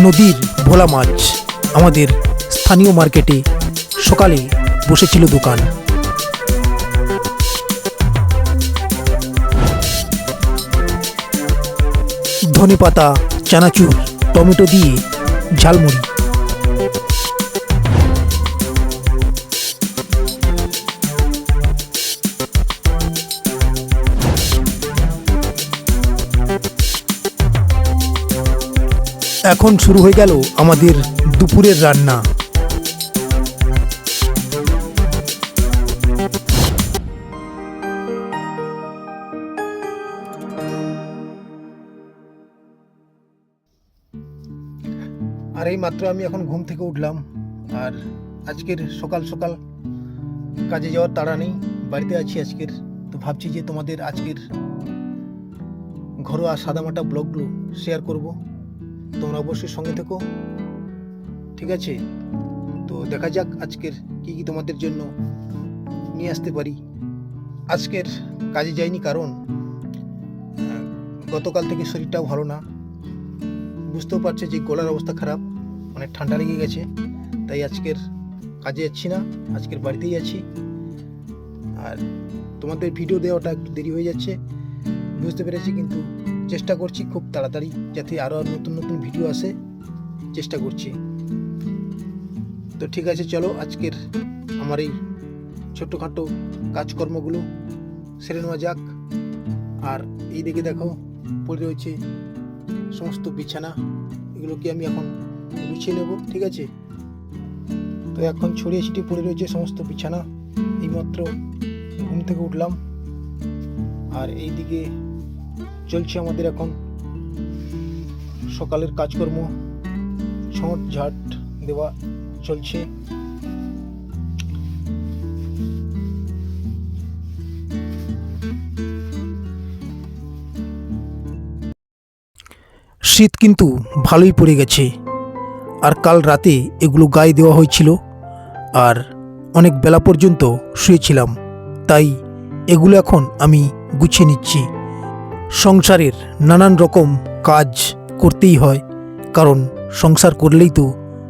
নদীর ভোলা মাছ। আমাদের স্থানীয় মার্কেটে সকালে বসেছিল দোকান। ধনে পাতা চানাচুর, টমেটো দিয়ে ঝালমুড়ি। এখন শুরু হয়ে গেল আমাদের দুপুরের রান্না। আর এই মাত্র আমি এখন ঘুম থেকে উঠলাম। আর আজকের সকাল সকাল কাজে যাওয়ার তাড়া নেই, বাড়িতে আছি আজকের। তো ভাবছি যে তোমাদের আজকের ঘরোয়া সাদামাটা ব্লগগুলো শেয়ার করব। তোমরা অবশ্যই সঙ্গে থেকো। ঠিক আছে? তো দেখা যাক আজকের কি কি তোমাদের জন্য নিয়ে আসতে পারি। আজকের কাজে যাইনি কারণ, গতকাল থেকে শরীরটাও ভালো না। বুঝতেও পারছে যে গলার অবস্থা খারাপ অনেক ঠান্ডা লেগে গেছে। তাই আজকের কাজে যাচ্ছি না, আজকের বাড়িতেই আছি। আর তোমাদের ভিডিও দেওয়াটা একটু দেরি হয়ে যাচ্ছে, বুঝতে পেরেছি কিন্তু চেষ্টা করছি খুব তাড়াতাড়ি যাতে আরও নতুন নতুন ভিডিও আসে, চেষ্টা করছি। তো ঠিক আছে, চলো আজকের আমার এই ছোট্টখাটো কাজকর্মগুলো সেরে নেওয়া যাক। আর এই দিকে দেখো, পড়ে রয়েছে সমস্ত বিছানা, এগুলোকে আমি এখন গুছিয়ে নেব, ঠিক আছে? তো এখন ছড়িয়ে ছিটিয়ে পড়ে রয়েছে সমস্ত বিছানা, এইমাত্র ঘুম থেকে উঠলাম। আর এইদিকে চলছে আমাদের এখন। সকালের কাজকর্ম ছট ঝাট দেওয়া চলছে। শীত কিন্তু ভালোই পড়ে গেছে। আর কাল রাতে এগুলো গায়ে দেওয়া হয়েছিল। আর অনেক বেলা পর্যন্ত শুয়েছিলাম। তাই এগুলো এখন আমি গুছিয়ে নিচ্ছি। সংসারের নানান রকম কাজ করতেই হয়, কারণ সংসার করলেই তো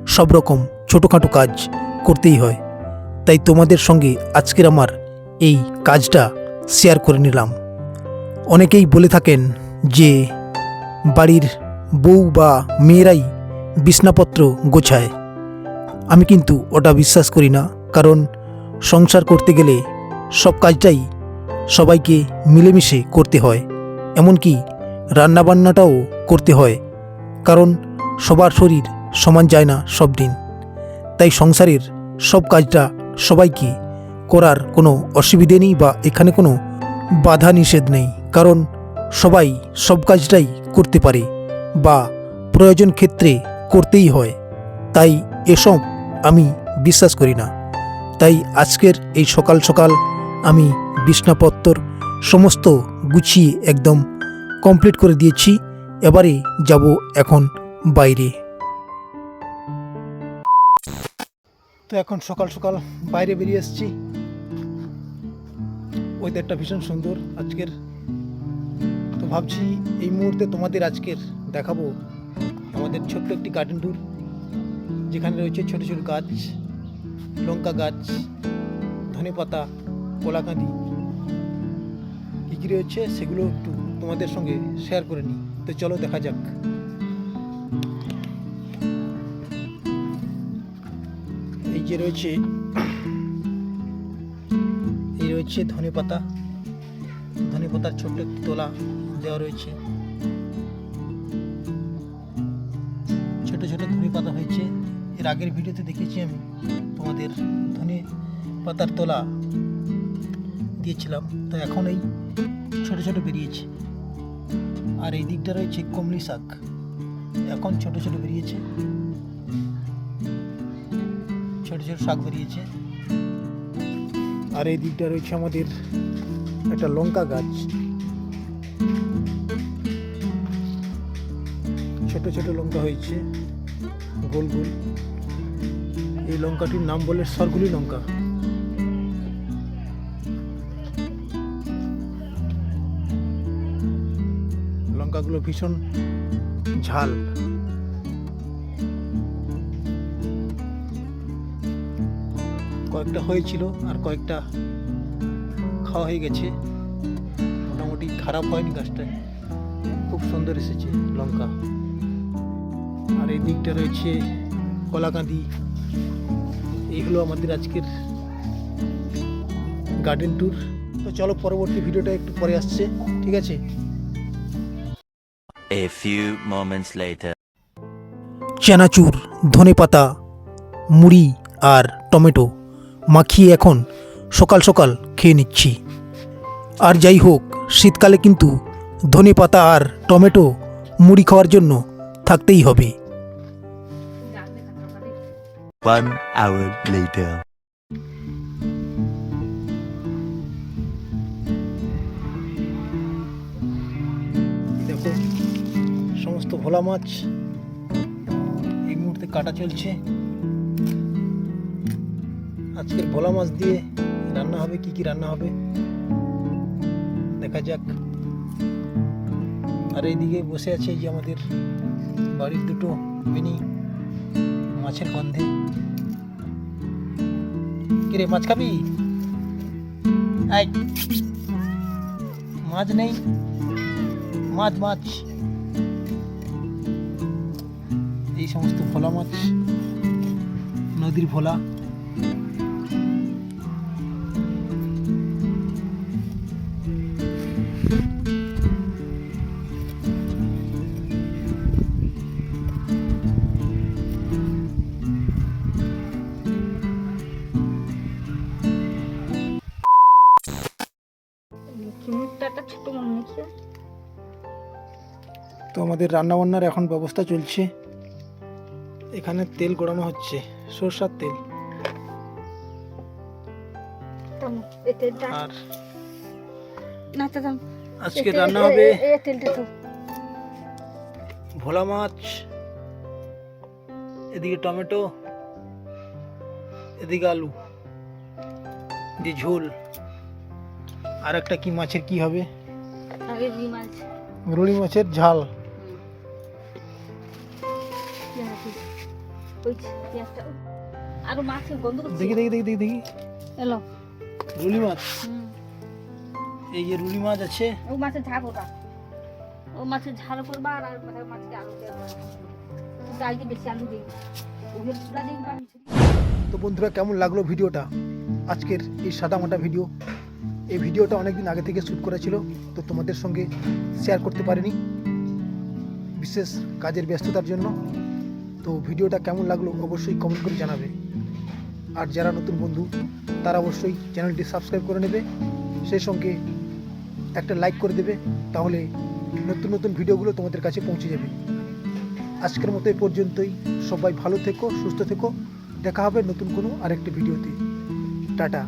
সব রকম ছোটোখাটো কাজ করতেই হয়। তাই তোমাদের সঙ্গে আজকের আমার এই কাজটা শেয়ার করে নিলাম। অনেকেই বলে থাকেন যে বাড়ির বউ বা মেয়েরাই বিছনাপত্র গোছায়। আমি কিন্তু ওটা বিশ্বাস করি না, কারণ সংসার করতে গেলে সব কাজটাই সবাইকে মিলেমিশে করতে হয়। এমনকি রান্নাবান্নাটাও করতে হয়, কারণ সবার শরীর সমান যায় না সব দিন। তাই সংসারের সব কাজটা সবাইকে করার কোনো অসুবিধে নেই বা এখানে কোনো বাধা নিষেধ নেই, কারণ সবাই সব কাজটাই করতে পারে বা প্রয়োজন ক্ষেত্রে করতেই হয়। তাই এসব আমি বিশ্বাস করি না। তাই আজকের এই সকাল সকাল আমি বিছনাপত্তর, সমস্ত গুছিয়ে একদম কমপ্লিট করে দিয়েছি। এবারে যাব এখন বাইরে। তো এখন সকাল সকাল বাইরে বেরিয়ে এসেছি। ওয়েদারটা ভীষণ সুন্দর আজকের। তো ভাবছি এই মুহূর্তে তোমাদের আজকের দেখাবো আমাদের ছোট্ট একটি গার্ডেন ট্যুর যেখানে রয়েছে ছোট ছোট গাছ, লঙ্কা গাছ, ধনেপাতা, কলাকাঁদি। কী কী রয়েছে সেগুলো একটু তোমাদের সঙ্গে শেয়ার করে নিই। তো চলো দেখা যাক। এই যে রয়েছে, এই রয়েছে ধনেপাতা ধনেপাতার ছোট্ট একটি তোলা দেওয়া রয়েছে। ছোট ছোট ধনে পাতা হয়েছে। এর আগের ভিডিওতে দেখেছি আমি তোমাদের ধনে পাতার তোলা দিয়েছিলাম। তো এখন এই ছোট ছোট বেরিয়েছে। আর এই দিকটা রয়েছে কমলি শাক। এখন ছোট ছোট বেরিয়েছে। ছোট ছোট শাক বেরিয়েছে। আর এই দিকটা রয়েছে আমাদের একটা লঙ্কা গাছ। ছোট ছোট লঙ্কা হয়েছে। গোল গোল। এই লঙ্কাটির নাম বলে সরগুলি লঙ্কা। কলাগুলো ভীষণ ঝাল। কয়েকটা হয়েছিল আর কয়েকটা খাওয়া হয়ে গেছে। মোটামুটি খারাপ হয়নি গাছটা। খুব সুন্দর এসেছে লঙ্কা। আর এই দিকটা রয়েছে কলাকাঁদি। এইগুলো আমাদের আজকের গার্ডেন ট্যুর তো চলো পরবর্তী ভিডিওটা একটু পরে আসছে, ঠিক আছে? A few moments later. চানাচুর ধনেপাতা মুড়ি আর টমেটো মাখিয়ে এখন সকাল সকাল খেয়ে নিচ্ছি আর যাই হোক শীতকালে কিন্তু ধনেপাতা আর টমেটো মুড়ি খাওয়ার জন্য থাকতেই হবে One hour later. ভোলা মাছ। এই মুহূর্তে কাটা চলছে। আজকের ভোলা মাছ দিয়ে রান্না হবে, কি কি রান্না হবে? দেখা যাক। আর এইদিকে বসে আছে যে আমাদের বাড়ির দুটো মিনি মাছের গন্ধে। কিরে মাছ খাবি? মাছ নেই। মাছ মাছ। এই সমস্ত ভোলা মাছ নদীর ভোলা। তো আমাদের রান্নাবান্নার এখন ব্যবস্থা চলছে। এখানে তেল গড়ানো হচ্ছে সরষার তেল। আর আজকে রান্না হবে ভোলা মাছ এদিকে টমেটো এদিকে আলু দিয়ে ঝোল। আর একটা কি মাছের কি হবে? আগে রি মাছ। রুই মাছের ঝাল। ওই পেঁয়াজটা আর মাছের গন্ধ দেখি দেখি দেখি দেখি দেখি। এলো। রুলি মাছ? এই যে রুলি মাছ আছে। ও মাছের ঝাল ওটা। ও মাছের ঝাল করবা আর আর মাছকে আলু দেবো আজকে বেশি আলু দিই। ওদের চুলা দিই বা তো বন্ধুরা কেমন লাগল ভিডিওটা? আজকের এই সাদামাটা ভিডিও। এই ভিডিওটা অনেকদিন আগে থেকে শ্যুট করা ছিল তো তোমাদের সঙ্গে শেয়ার করতে পারিনি। বিশেষ কাজের ব্যস্ততার জন্য। তো ভিডিওটা কেমন লাগল অবশ্যই কমেন্ট করে জানাবে। আর যারা নতুন বন্ধু, তারা অবশ্যই চ্যানেলটি সাবস্ক্রাইব করে নেবে, সেই সঙ্গে একটা লাইক করে দেবে, তাহলে নতুন নতুন ভিডিওগুলো তোমাদের কাছে পৌঁছে যাবে। আজকের মতো এ পর্যন্তই, সবাই ভালো থেকো, সুস্থ থেকো, দেখা হবে নতুন কোনো আরেকটি ভিডিওতে। টাটা।